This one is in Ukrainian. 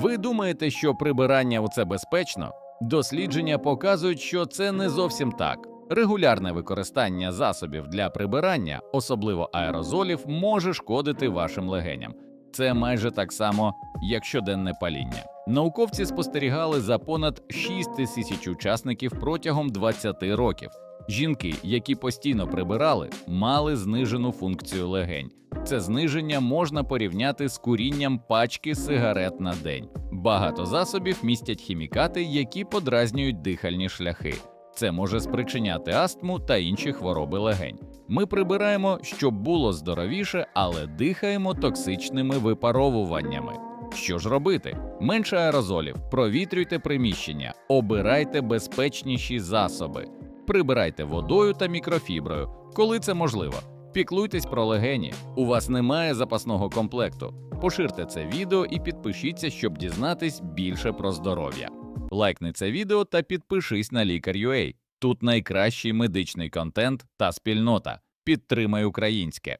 Ви думаєте, що прибирання це безпечно? Дослідження показують, що це не зовсім так. Регулярне використання засобів для прибирання, особливо аерозолів, може шкодити вашим легеням. Це майже так само, як щоденне паління. Науковці спостерігали за понад 6 тисяч учасників протягом 20 років. Жінки, які постійно прибирали, мали знижену функцію легень. Це зниження можна порівняти з курінням пачки сигарет на день. Багато засобів містять хімікати, які подразнюють дихальні шляхи. Це може спричиняти астму та інші хвороби легень. Ми прибираємо, щоб було здоровіше, але дихаємо токсичними випаровуваннями. Що ж робити? Менше аерозолів, провітрюйте приміщення, обирайте безпечніші засоби, прибирайте водою та мікрофіброю, коли це можливо. Піклуйтесь про легені. У вас немає запасного комплекту. Поширте це відео і підпишіться, щоб дізнатись більше про здоров'я. Лайкни це відео та підпишись на лікар.ua. Тут найкращий медичний контент та спільнота. Підтримай українське.